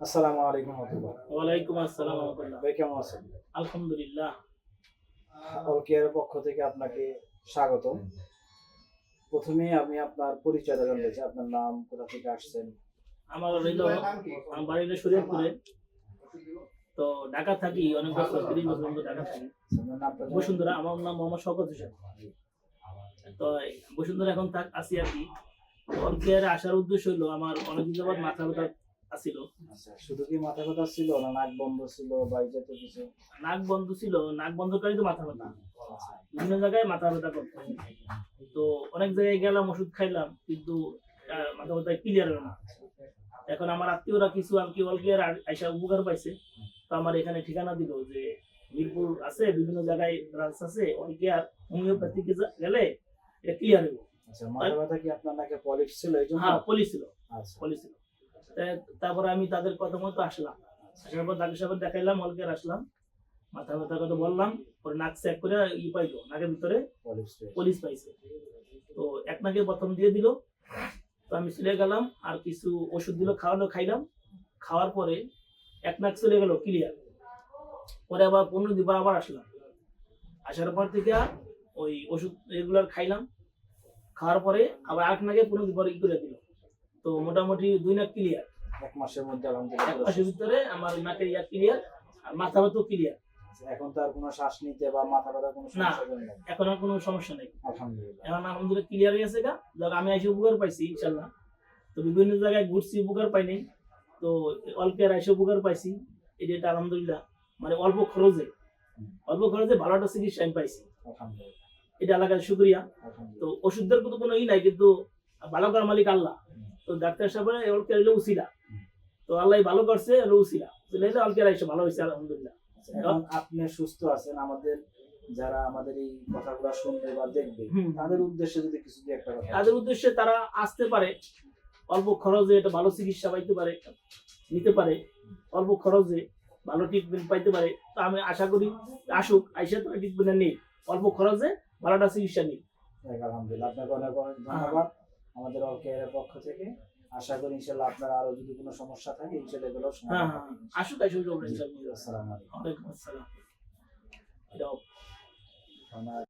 আসসালামু আলাইকুম ওয়ালাইকুম আসসালাম ভাই কেমন আছেন? আলহামদুলিল্লাহ। অলকেয়ারের পক্ষ থেকে আপনাকে স্বাগত প্রথমে আমি আপনার পরিচয়টা জানতে চাই। আপনার নাম কোথা থেকে আসছেন? আমার বাড়ি হলো শরীয়তপুরে। তো ঢাকা থাকি অনেক বছর তিরিশ বছর মতো ঢাকা থাকি? বসুন্ধরা আমার নাম মোহাম্মদ শওকত হোসেন। তো বসুন্ধরা এখন থাক আসি আর কি। অনকেয়ারে আসার উদ্দেশ্য হলো আমার অনেকদিন যাবত মাথা ব্যথা আসছিল আচ্ছা শুধু কি মাথা কথা ছিল না নাক বন্ধ ছিল বা জাতীয় কিছু? নাক বন্ধ ছিল নাক বন্ধকারী তো মাথা ব্যথা। বিভিন্ন জায়গায় মাথা ব্যথা করতো। তো অনেক জায়গায় গেলাম ওষুধ খাইলাম কিন্তু মাথা ব্যথা ক্লিয়ার হলো না। এখন আমার আত্মীয়রা কিছু আর কি অলকে আইসা উপকার পাইছে। তো আমার এখানে ঠিকানা দিল যে মিরপুর আছে বিভিন্ন জায়গায় ব্রাঞ্চ আছে অলকে আর হোমিওপ্যাথি গেলে এটা ক্লিয়ার হইব। আচ্ছা মাথা ব্যথা কি আপনার নাকে পলিশ ছিল এই জন্য? হ্যাঁ পুলিশ ছিল আচ্ছা। পুলিশ ছিল। তা- তারপরে আমি তাদের কথা মতো আসলাম। আসার পর ডাক্তার সাহেব দেখাইলাম অলকে আসলাম। মাথা ব্যথার কথা বললাম পরে নাক চেক করে ই পাইলো নাকের ভিতরে পলিশ পাইছে। তো এক নাকে প্রথম দিয়ে দিল। তো আমি চলে গেলাম আর কিছু ওষুধ দিল খাওয়ালো খাইলাম। খাওয়ার পরে এক নাক চলে গেল ক্লিয়ার পরে আবার পনেরো দিন আবার আসলাম। আসার পর থেকে ওই ওষুধ রেগুলার খাইলাম। খাওয়ার পরে আবার আট নাকে পনেরো দিন পরে ই করে দিল। তো মোটামুটি দুই নাক ক্লিয়ার এক মাসের মধ্যে এক আলহামদুলিল্লাহ মাসের ভিতরে আমার নাকের ইয়া ক্লিয়ার আর মাথা ব্যথাও ক্লিয়ার আচ্ছা, এখন তো আর কোনো শ্বাস নিতে বা মাথা ব্যথা কোনো। সমস্যা নেই এখন আর কোনো সমস্যা নেই। আলহামদুলিল্লাহ। এখন আলহামদুলিল্লাহ ক্লিয়ার হয়ে গেছে গা। আমি এসে উপকার পাইছি ইনশাল্লাহ তো বিভিন্ন জায়গায় ঘুরছি উপকার পাইনি তো অল্পের এসে উপকার পাইছি। এই যেটা আলহামদুলিল্লাহ মানে অল্প খরচে অল্প খরচে ভালো একটা চিকিৎসা আমি পাইছি। এটা এলাকার শুক্রিয়া। তো ওষুধের কিন্তু কোনো ই নাই কিন্তু ভালো করার মালিক আল্লাহ। তো ডাক্তার সাহেব অল্পের এলো উসিলা। তো আল্লাহ ভালো করছে এলো তো এলে অল্পের এসে ভালো হয়েছে আলহামদুলিল্লাহ। আপনি সুস্থ আছেন আমাদের যারা আমাদের এই কথাগুলো শুনবে বা দেখবে তাদের উদ্দেশ্যে যদি কিছু দিয়ে একটা তাদের উদ্দেশ্যে তারা আসতে পারে। অল্প খরচে একটা ভালো চিকিৎসা পাইতে পারে নিতে পারে। অল্প খরচে ভালো ট্রিটমেন্ট পাইতে পারে। তো আমি আশা করি আসুক আইসা তো ট্রিটমেন্ট নেই। অল্প খরচে ভালোটা চিকিৎসা নেই আলহামদুলিল্লাহ আপনাকে অনেক অনেক ধন্যবাদ। আমাদের পক্ষ থেকে। আশা করি ইনশাল্লাহ আপনার আরও যদি কোনো সমস্যা থাকে ইনশাল্লাহ এগুলো হ্যাঁ সমাধান হ্যাঁ। আসুক ইনশাআল্লাহ আসসালামু আলাইকুম। ওয়ালাইকুম আসসালাম। এটাও। আমার